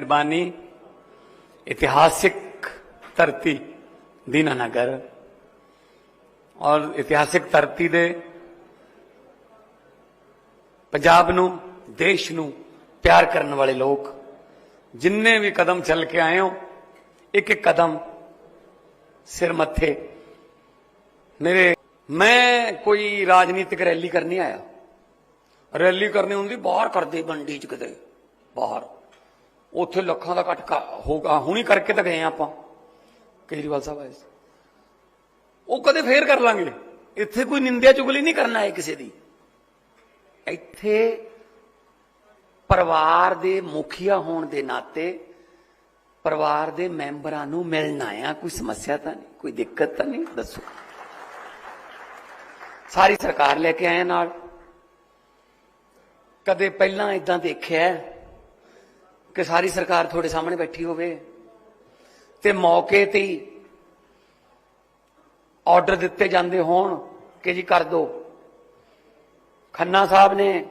ਮਿਹਰਬਾਨੀ ਇਤਿਹਾਸਿਕ ਧਰਤੀ ਦੀਨਾਨਗਰ। ਔਰ ਇਤਿਹਾਸਿਕ ਧਰਤੀ ਦੇ ਪੰਜਾਬ ਨੂੰ, ਦੇਸ਼ ਨੂੰ ਪਿਆਰ ਕਰਨ ਵਾਲੇ ਲੋਕ, ਜਿੰਨੇ ਵੀ ਕਦਮ ਚੱਲ ਕੇ ਆਏ ਹੋ ਇੱਕ ਇੱਕ ਕਦਮ ਸਿਰ ਮੱਥੇ। ਮੇਰੇ, ਮੈਂ ਕੋਈ ਰਾਜਨੀਤਿਕ ਰੈਲੀ ਕਰਨੀ ਆਇਆ। ਰੈਲੀ ਕਰਨੀ ਹੁੰਦੀ, ਬਾਹਰ ਕਰਦੇ, ਮੰਡੀ ਚ ਕਿਤੇ, ਬਾਹਰ। ਉੱਥੇ ਲੱਖਾਂ ਦਾ ਇਕੱਠ ਕ- ਹੋਗਾ ਹੁਣੀ ਕਰਕੇ ਤਾਂ ਗਏ ਆਪਾਂ। ਕੇਜਰੀਵਾਲ ਸਾਹਿਬ ਆਏ ਉਹ ਕਦੇ ਫੇਰ ਕਰ ਲਾਂਗੇ। ਇੱਥੇ ਕੋਈ ਨਿੰਦਿਆ ਚੁਗਲੀ ਨਹੀਂ ਕਰਨਾ ਹੈ ਕਿਸੇ ਦੀ। ਇੱਥੇ ਪਰਿਵਾਰ ਦੇ ਮੁਖੀਆ ਹੋਣ ਦੇ ਨਾਤੇ ਪਰਿਵਾਰ ਦੇ ਮੈਂਬਰਾਂ ਨੂੰ ਮਿਲਣਾ ਆ ਕੋਈ ਸਮੱਸਿਆ ਤਾਂ ਨਹੀਂ, ਕੋਈ ਦਿੱਕਤ ਤਾਂ ਨਹੀਂ, ਦੱਸੋ। ਸਾਰੀ ਸਰਕਾਰ ਲੈ ਕੇ ਆਏ ਨਾਲ। ਕਦੇ ਪਹਿਲਾਂ ਇਦਾਂ ਦੇਖਿਆ। ਕਿ ਸਾਰੀ ਸਰਕਾਰ ਤੁਹਾਡੇ ਸਾਹਮਣੇ ਬੈਠੀ ਹੋਵੇ। ਤੇ ਮੌਕੇ ਤੇ ਹੀ ਆਰਡਰ ਦਿੱਤੇ ਜਾਂਦੇ ਹੋਣ ਕਿ ਜੀ ਕਰ ਦੋ। ਖੰਨਾ ਸਾਹਿਬ ਨੇ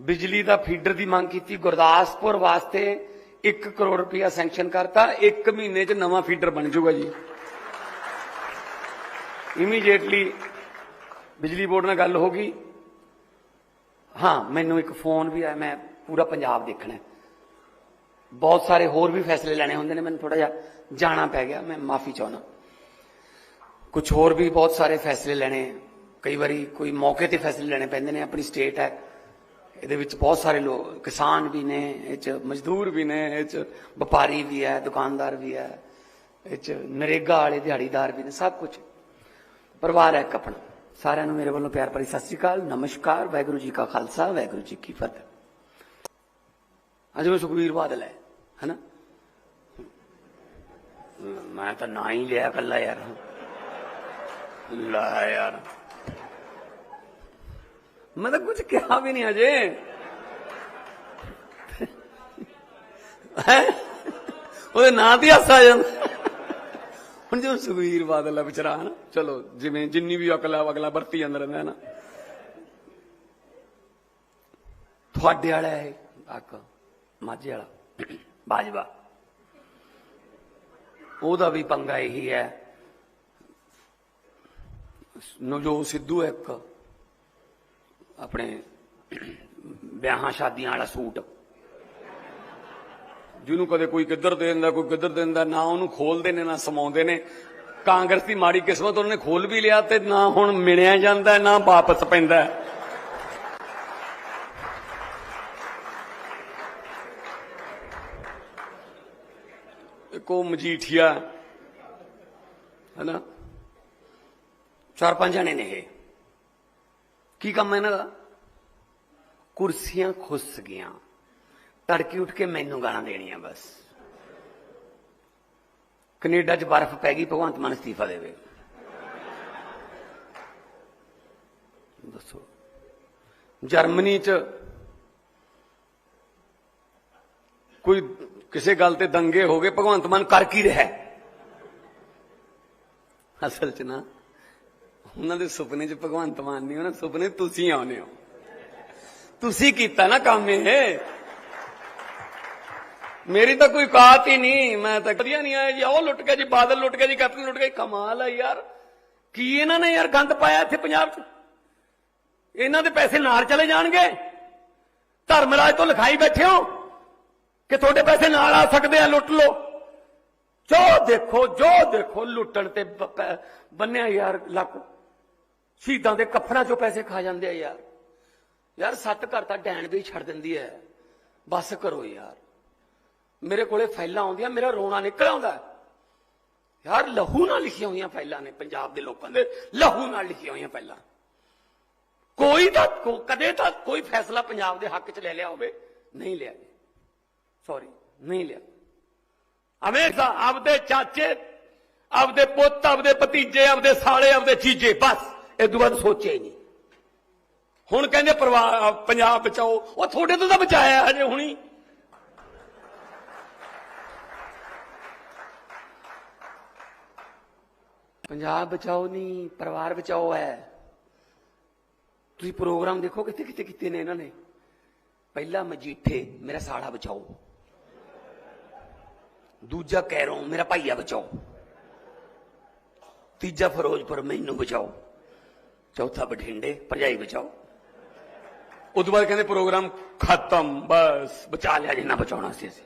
ਬਿਜਲੀ ਦਾ ਫੀਡਰ ਦੀ ਮੰਗ ਕੀਤੀ। ਗੁਰਦਾਸਪੁਰ ਵਾਸਤੇ 1 ਕਰੋੜ ਰੁਪਇਆ ਸੈਂਕਸ਼ਨ ਕਰਤਾ। 1 ਮਹੀਨੇ 'ਚ ਨਵਾਂ ਫੀਡਰ ਬਣ ਜਾਊਗਾ ਜੀ। ਇਮੀਡੀਏਟਲੀ ਬਿਜਲੀ ਬੋਰਡ ਨਾਲ ਗੱਲ ਹੋ ਗਈ। ਹਾਂ, ਮੈਨੂੰ ਇੱਕ ਫੋਨ ਵੀ ਆਇਆ। ਮੈਂ ਪੂਰਾ ਪੰਜਾਬ ਦੇਖਣਾ ਹੈ। ਬਹੁਤ ਸਾਰੇ ਹੋਰ ਵੀ ਫੈਸਲੇ ਲੈਣੇ ਹੁੰਦੇ ਨੇ, ਮੈਨੂੰ ਥੋੜਾ ਜਿਹਾ ਜਾਣਾ ਪੈ ਗਿਆ, ਮੈਂ ਮਾਫੀ ਚਾਹੁੰਦਾ। ਕੁਝ ਹੋਰ ਵੀ ਬਹੁਤ ਸਾਰੇ ਫੈਸਲੇ ਲੈਣੇ, ਕਈ ਵਾਰੀ ਕੋਈ ਮੌਕੇ ਤੇ ਫੈਸਲੇ ਲੈਣੇ ਪੈਂਦੇ ਨੇ, ਆਪਣੀ ਸਟੇਟ ਹੈ। ਇਹਦੇ ਵਿੱਚ ਬਹੁਤ ਸਾਰੇ ਲੋਕ ਕਿਸਾਨ ਵੀ ਨੇ, ਇਹ ਚ ਮਜ਼ਦੂਰ ਵੀ ਨੇ, ਇਹ ਚ ਵਪਾਰੀ ਵੀ ਹੈ, ਦੁਕਾਨਦਾਰ ਵੀ ਹੈ, ਇਹ ਚ ਨਰੇਗਾ ਵਾਲੇ, ਦਿਹਾੜੀਦਾਰ ਵੀ ਨੇ, ਸਭ ਕੁਝ ਪਰਿਵਾਰ ਹੈ ਇੱਕ ਆਪਣਾ। ਸਾਰਿਆਂ ਨੂੰ ਮੇਰੇ ਵੱਲੋਂ ਪਿਆਰ ਭਰੀ ਸਤਿ ਸ੍ਰੀ ਅਕਾਲ, ਨਮਸਕਾਰ, ਵਾਹਿਗੁਰੂ ਜੀ ਕਾ ਖਾਲਸਾ, ਵਾਹਿਗੁਰੂ ਜੀ ਕੀ ਫਤਿਹ। ਅਜੇ ਮੈਂ ਸੁਖਵੀਰ ਬਾਦਲ ਹੈ ਹੈਨਾ? ਮੈਂ ਤਾਂ ਨਾ ਹੀ ਲਿਆ ਕੱਲਾ ਯਾਰ। ਲਾ ਯਾਰ। ਮੈਂ ਤਾਂ ਕੁਝ ਕਿਹਾ ਵੀ ਨਹੀਂ ਅਜੇ ਉਹਦੇ ਨਾਂ ਤੇ ਹੱਸ ਆ ਜਾਂਦਾ। ਹੁਣ ਜਦੋਂ ਸੁਖਵੀਰ ਬਾਦਲ ਆ ਵਿਚਾਰਾ, ਹਨਾ? ਚਲੋ, ਜਿਵੇਂ ਜਿੰਨੀ ਵੀ ਅਕਲ ਆ ਅਗਲਾ ਵਰਤੀ ਜਾਂਦਾ ਰਹਿੰਦਾ ਹੈ ਨਾ ਤੁਹਾਡੇ ਵਾਲਾ ਹੈ ਅੱਕ ਮਾਝੇ ਵਾਲਾ, ਬਾਜਵਾ। ਉਹਦਾ ਵੀ ਪੰਗਾ ਇਹੀ ਹੈ। ਨਵਜੋਤ ਸਿੱਧੂ ਇੱਕ ਆਪਣੇ ਵਿਆਹਾਂ ਸ਼ਾਦੀਆਂ ਵਾਲਾ ਸੂਟ। ਜਿਹਨੂੰ ਕਦੇ ਕੋਈ ਕਿੱਧਰ ਦੇ ਦਿੰਦਾ, ਕੋਈ ਕਿੱਧਰ ਦੇ ਦਿੰਦਾ, ਨਾ ਉਹਨੂੰ ਖੋਲਦੇ ਨੇ, ਨਾ ਸਮਾਉਂਦੇ ਨੇ। ਕਾਂਗਰਸ ਦੀ ਮਾੜੀ ਕਿਸਮਤ ਉਹਨਾਂ ਨੇ ਖੋਲ ਵੀ ਲਿਆ ਤੇ ਨਾ ਹੁਣ ਮਿਲਿਆ ਜਾਂਦਾ, ਨਾ ਵਾਪਸ ਪੈਂਦਾ। ਕੋ ਮਜੀਠੀਆ। ਹਨਾ? ਚਾਰ ਪੰਜ ਜਣੇ ਨੇ ਇਹ। ਕੀ ਕੰਮ ਇਹਨਾਂ ਦਾ? ਕੁਰਸੀਆਂ ਖੁੱਸ ਗਈਆਂ। ਤੜਕੇ ਉੱਠ ਕੇ ਮੈਨੂੰ ਗਾਲਾਂ ਦੇਣੀਆਂ ਬਸ। ਕੈਨੇਡਾ 'ਚ ਬਰਫ਼ ਪੈ ਗਈ, ਭਗਵੰਤ ਮਾਨ ਅਸਤੀਫਾ ਦੇਵੇ। ਦੱਸੋ। ਜਰਮਨੀ 'ਚ ਕੋਈ ਕਿਸੇ ਗੱਲ ਤੇ ਦੰਗੇ ਹੋ ਗਏ, ਭਗਵੰਤ ਮਾਨ ਕਰ ਕੀ ਰਿਹਾ ਅਸਲ 'ਚ ਨਾ, ਉਹਨਾਂ ਦੇ ਸੁਪਨੇ 'ਚ ਭਗਵੰਤ ਮਾਨ ਨਹੀਂ, ਉਹਨਾਂ ਸੁਪਨੇ ਤੁਸੀਂ ਆਉਨੇ ਹੋ। ਤੁਸੀਂ ਕੀਤਾ ਨਾ ਕੰਮ ਇਹ। ਮੇਰੀ ਤਾਂ ਕੋਈ ਕਾਤ ਹੀ ਨਹੀਂ, ਮੈਂ ਤਾਂ ਕਦੀਆਂ ਨਹੀਂ ਆਇਆ ਜੀ ਉਹ ਲੁੱਟ ਗਿਆ ਜੀ, ਬਾਦਲ ਲੁੱਟ ਗਿਆ ਜੀ ਕੈਪਟਨ ਲੁੱਟ ਗਿਆ ਕਮਾਲ ਹੈ ਯਾਰ। ਕੀ ਇਹਨਾਂ ਨੇ ਯਾਰ ਗੰਦ ਪਾਇਆ ਇੱਥੇ ਪੰਜਾਬ 'ਚ? ਇਹਨਾਂ ਦੇ ਪੈਸੇ ਨਾਲ ਚਲੇ ਜਾਣਗੇ? ਧਰਮਰਾਜ ਤੋਂ ਲਿਖਾਈ ਬੈਠੇ ਹੋ? ਕਿ ਤੁਹਾਡੇ ਪੈਸੇ ਨਾਲ ਆ ਸਕਦੇ ਆ, ਲੁੱਟ ਲਓ। ਜੋ ਦੇਖੋ ਜੋ ਦੇਖੋ, ਲੁੱਟਣ ਤੇ ਬੰਨਿਆ ਯਾਰ ਲੱਕ। ਸ਼ਹੀਦਾਂ ਦੇ ਕਫਨਾਂ ਚੋਂ ਪੈਸੇ ਖਾ ਜਾਂਦੇ ਆ ਯਾਰ। ਯਾਰ, ਸੱਤ ਘਰ ਤਾਂ ਡੈਣ ਵੀ ਛੱਡ ਦਿੰਦੀ ਹੈ ਬਸ ਕਰੋ ਯਾਰ। ਮੇਰੇ ਕੋਲੇ ਫਾਈਲਾਂ ਆਉਂਦੀਆਂ, ਮੇਰਾ ਰੋਣਾ ਨਿਕਲ ਆਉਂਦਾ। ਯਾਰ, ਲਹੂ ਨਾਲ ਲਿਖੀਆਂ ਹੋਈਆਂ ਫਾਈਲਾਂ ਨੇ ਪੰਜਾਬ ਦੇ ਲੋਕਾਂ ਦੇ। ਲਹੂ ਨਾਲ ਲਿਖੀਆਂ ਹੋਈਆਂ ਫਾਈਲਾਂ। ਕੋਈ ਤਾਂ ਕਦੇ ਤਾਂ ਕੋਈ ਫੈਸਲਾ ਪੰਜਾਬ ਦੇ ਹੱਕ 'ਚ ਲੈ ਲਿਆ ਹੋਵੇ, ਨਹੀਂ ਲਿਆ। ਸੌਰੀ ਨਹੀਂ ਲਿਆ। ਹਮੇਸ਼ਾ ਆਪਦੇ ਚਾਚੇ, ਆਪਦੇ ਪੁੱਤ, ਆਪਦੇ ਭਤੀਜੇ, ਆਪਦੇ ਸਾਲੇ, ਆਪਦੇ ਚੀਜੇ ਬਸ, ਇਹ ਤੋਂ ਬਾਅਦ ਸੋਚਿਆ ਹੀ ਨਹੀਂ। ਹੁਣ ਕਹਿੰਦੇ ਪਰਿਵਾਰ ਪੰਜਾਬ ਬਚਾਓ। ਉਹ ਤੁਹਾਡੇ ਤੋਂ ਤਾਂ ਬਚਾਇਆ ਹਜੇ ਹੁਣੀ। ਪੰਜਾਬ ਬਚਾਓ ਨਹੀਂ ਪਰਿਵਾਰ ਬਚਾਓ ਹੈ। ਤੁਸੀਂ ਪ੍ਰੋਗਰਾਮ ਦੇਖੋ ਕਿੱਥੇ ਕਿੱਥੇ ਕੀਤੇ ਨੇ ਇਹਨਾਂ ਨੇ। ਪਹਿਲਾ ਮਜੀਠੇ, ਮੇਰਾ ਸਾਲਾ ਬਚਾਓ। ਦੂਜਾ ਕੈਰੋਂ ਮੇਰਾ ਭਾਈਆ ਬਚਾਓ। ਤੀਜਾ ਫਿਰੋਜ਼ਪੁਰ ਮੈਨੂੰ ਬਚਾਓ। ਚੌਥਾ ਬਠਿੰਡੇ, ਭਰਜਾਈ ਬਚਾਓ। ਉਦੋਂ ਬਾਅਦ ਕਹਿੰਦੇ ਪ੍ਰੋਗਰਾਮ ਖਤਮ, ਬਸ, ਬਚਾ ਲਿਆ ਜਿੰਨਾ ਬਚਾਉਣਾ ਸੀ ਅਸੀਂ।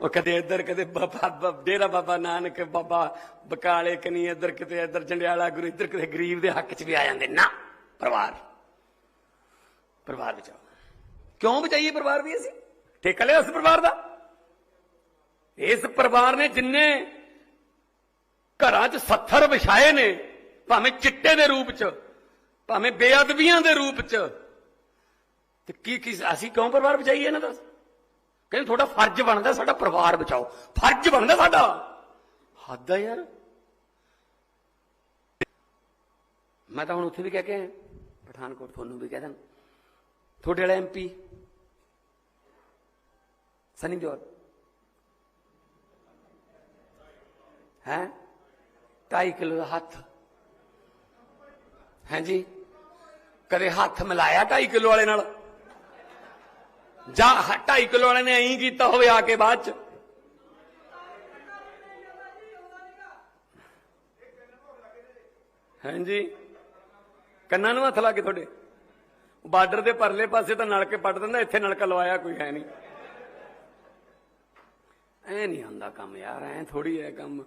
ਉਹ ਕਦੇ ਇੱਧਰ ਕਦੇ ਬਾਬਾ ਬਾਬਾ- ਡੇਰਾ ਬਾਬਾ ਨਾਨਕ, ਬਾਬਾ ਬਕਾਲੇ ਕਨੀ ਇੱਧਰ ਕਿਤੇ, ਇੱਧਰ ਜੰਡਿਆਲਾ ਗੁਰੂ, ਇੱਧਰ ਕਿਤੇ ਗਰੀਬ ਦੇ ਹੱਕ 'ਚ ਵੀ ਆ ਜਾਂਦੇ। ਨਾ, ਪਰਿਵਾਰ। ਪਰਿਵਾਰ ਬਚਾਓ। ਕਿਉਂ ਬਚਾਈਏ ਪਰਿਵਾਰ ਵੀ ਅਸੀਂ? ਠੇਕਾ ਲਿਆ ਉਸ ਪਰਿਵਾਰ ਦਾ? ਇਸ ਪਰਿਵਾਰ ਨੇ ਜਿੰਨੇ ਘਰਾਂ 'ਚ ਸੱਥਰ ਵਿਛਾਏ ਨੇ, ਭਾਵੇਂ ਚਿੱਟੇ ਦੇ ਰੂਪ 'ਚ, ਭਾਵੇਂ ਬੇਅਦਬੀਆਂ ਦੇ ਰੂਪ 'ਚ, ਤੇ ਕੀ ਕੀ ਅਸੀਂ ਕਿਉਂ ਪਰਿਵਾਰ ਬਚਾਈਏ ਇਹਨਾਂ ਦਾ? ਕਹਿੰਦੇ ਤੁਹਾਡਾ ਫਰਜ਼ ਬਣਦਾ ਸਾਡਾ ਪਰਿਵਾਰ ਬਚਾਓ ਫਰਜ਼ ਬਣਦਾ ਸਾਡਾ। ਹੱਦ ਆ ਯਾਰ। ਮੈਂ ਤਾਂ ਹੁਣ ਉੱਥੇ ਵੀ ਕਹਿ ਕੇ ਆਇਆ। ਪਠਾਨਕੋਟ ਤੁਹਾਨੂੰ ਵੀ ਕਹਿ ਦਾਂ ਤੁਹਾਡੇ ਵਾਲਾ ਐਮਪੀ ਸਨੀ ਦਿਓਲ। ਹੈ? 2.5 ਕਿਲੋ ਦਾ ਹੱਥ। ਹਾਂਜੀ ਕਦੇ ਹੱਥ ਮਿਲਾਇਆ 2.5 ਕਿਲੋ ਵਾਲੇ ਨਾਲ? ਜਾਂ 2.5 ਕਿਲੋ ਵਾਲੇ ਨੇ ਐਂ ਕੀਤਾ ਹੋਵੇ ਆ ਕੇ ਬਾਅਦ ਚ? ਹਾਂਜੀ ਕੰਨਾਂ ਨੂੰ ਹੱਥ ਲਾ ਕੇ ਤੁਹਾਡੇ? ਬਾਰਡਰ ਦੇ ਪਰਲੇ ਪਾਸੇ ਤਾਂ ਨਲਕੇ ਪੱਟ ਦਿੰਦਾ, ਇੱਥੇ ਨਲਕਾ ਲਵਾਇਆ ਕੋਈ ਹੈ ਨਹੀਂ। ਐ ਨਹੀਂ ਹੁੰਦਾ ਕੰਮ ਯਾਰ, ਐ ਥੋੜੀ ਐ ਕੰਮ।